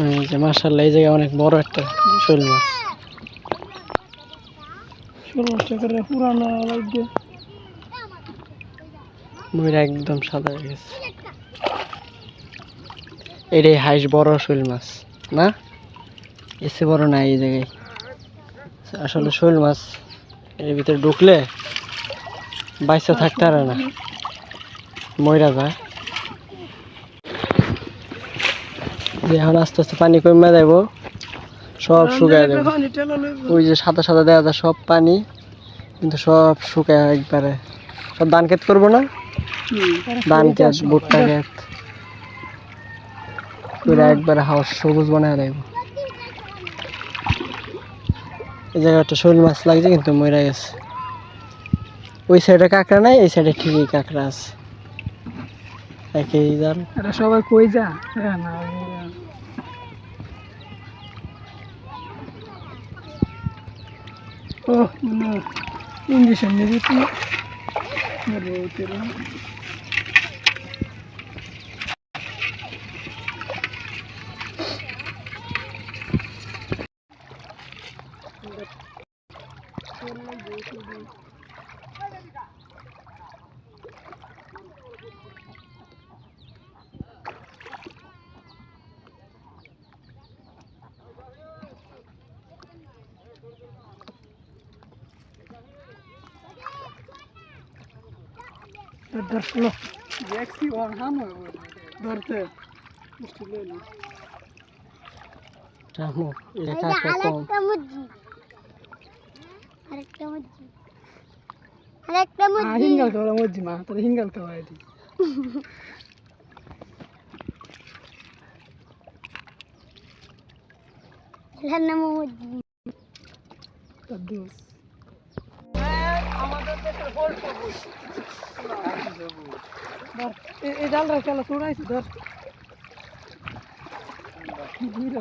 এই যে মার্শাল্লাহ এই জায়গায় অনেক বড় একটা শোল মাছ। ষোলো টাকার পুরানো লাগবে ময়ূর একদম সাদা হয়ে গেছে। এটাই হাইস বড় শোল মাছ না? এসে বড় না এই জায়গায়। আসলে শোল মাছ এর ভিতরে ঢুকলে বাইসা থাকতে পারে না। ময়রা যায়। এখন আস্তে আস্তে পানি কমে যাব সব শুকায় যাবে লইব ওই যে সাদা সাদা দেওয়া যায় সব পানি কিন্তু সব শুকায় একবারে। সব ধান ক্ষেত করব না? ধান ক্ষেত ভুট্টা ক্ষেত। পুরো একবারে হাউস সবুজ বানায় দেব। এই জায়গাটা শোল মাছ লাগছে কিন্তু মরে গেছে। ওই সাইডে কাঁকড়া নাই এই সাইডে ঠিকই কাঁকড়া আছে। একই জাল এটা সবাই কই যা? না ও ইঞ্জেকশন নিয়ে তুই। ধরলো দেখছি ওর হাম ধরতে মুষ্টি লইলি রামু এটা কাঁকড়া কম আরেকটা মুরগি আরেকটা মুরগি আরেকটা Ah, মুরগি hingal ka wala mojji ma tara hingal ka ধর এই ধর। ঘুরে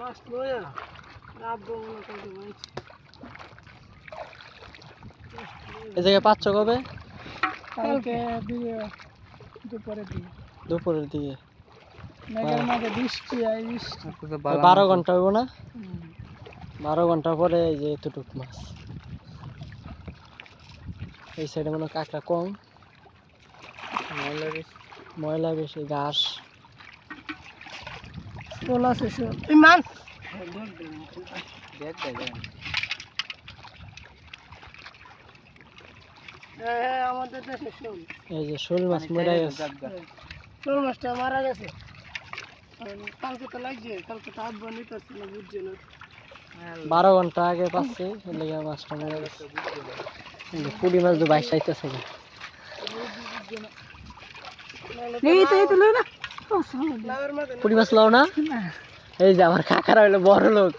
মাছ লয়া। মনে এই জায়গায় পাচ্ছ কবে? কালকে দিয়ে দুপুরে দিয়ে দুপুরের দিকে। মেঘের মাঝে বৃষ্টি আর বৃষ্টি। বারো ঘণ্টা হইব না। বারো ঘণ্টা পরে এই যে এতটুক মাছ। এই সাইডে মনে কাঁকড়া কম। ময়লা বেশি। ঘাস। ইমান আমাদের দেশে শোল। এই যে শোল মাছ মরে গেছে। শোল মাছটা মারা গেছে। কালকে তো লাগছে কালকে তো আব্বা নিতেছে না বুঝছে না। বারো ঘণ্টা আগে পাচ্ছে লেগে মাছটা মরে গেছে পুরি মাছ তো বাইশ চাইতেছে না এই তো এই তো লই না। লাউয়ের মাঝে পুরি মাছ লাও না। না এই যে আমার কাকারা হইল বড় লোক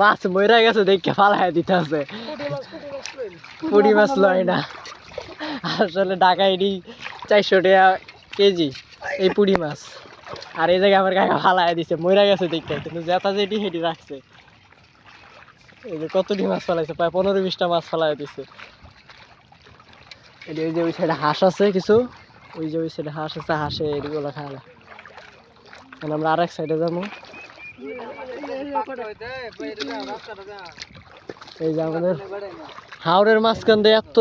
মাছ মরে গেছে দেখে ফালাই দিতে আছে পুরি মাছ লয় না। আসলে ঢাকা এটি চারশো টাকা কেজি এই পুরি মাছ। আর এই জায়গায় আমার কাকা ফালাই দিছে মরে গেছে দেখতে। কিন্তু জেতা যেটি সেটি রাখছে। এই যে কতটি মাছ ফালাইছে? প্রায় পনেরো বিশটা মাছ ফালাই দিছে। এই যে ওই সাইডে হাঁস আছে কিছু। ওই যে ওই সাইডে হাঁস আছে, হাঁসে এগুলো খাওয়া এখন আমরা আরেক সাইডে যাব। এই যে আমাদের হাওড়ের মাঝখান দিয়ে এত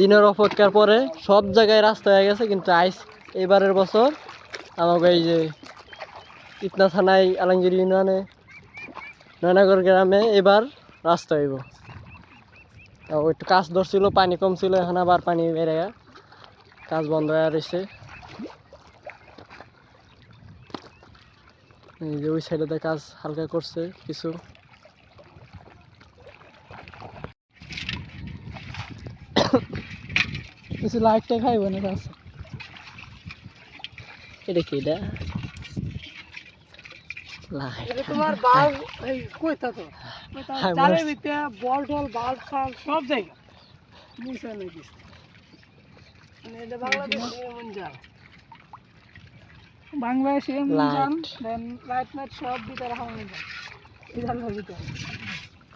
দিনের অপেক্ষার পরে সব জায়গায় রাস্তা হয়ে গেছে, কিন্তু আইস এবারের বছর আমাকে এই যে ইতনা থানায় আলমগিরি ইউনিয়নে নয়নাগর গ্রামে এবার রাস্তা হইব। একটু কাজ ধরছিল পানি কম ছিল এখন আবার পানি বেড়ে কাজ বন্ধ হয়ে রয়েছে এই যে ওই সাইডে কাজ হালকা করছে কিছু। কিছু লাইটটা খাইব না কাছে এটা কি এটা? তোমার বাল্ব এই কইতা তো হ্যাঁ, চালের বল টল বাল্ব ফাল সব জায়গা বুঝছে নাকি মানে এটা বাংলাদেশ এমন জাল বাংলাদেশে এমন জাল দেন লাইট মাইট সব যায় এই জালের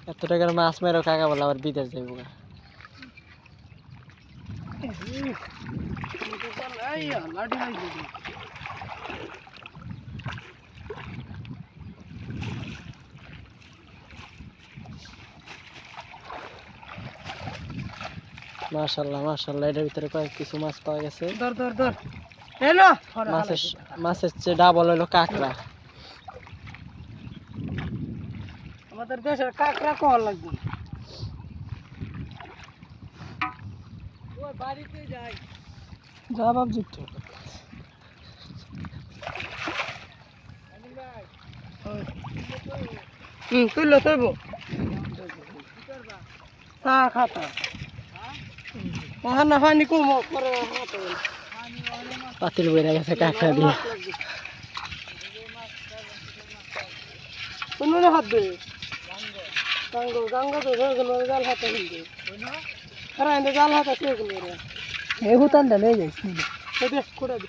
এত টাকার মাছ মেরো কাকা বলে আবার বিদেশ যাইব গা। এই লাঠি লাগবে মাশাল্লাহ মাশাল্লাহ এটার ভিতরে কয়েক কিছু মাছ পাওয়া গেছে। ধর ধর ধর। এলো! মাছের মাছের চেয়ে ডাবল হলো কাঁকড়া। আমাদের দেশের কাঁকড়া কল লাগবে। বাড়িতে যাই যা ভাবছি তো হুম চা খাতা। ওখানে পানি কম পাতিল বইরা গেছে কাঁকড়া দিয়ে। কোনো হাত দে গাঙ্গো গাঙ্গো তো হয়ে গেল জাল হাতে আরে এনে জাল হাতে কে গেল এ হুতান যাইস নি দেখ কুড়া দে।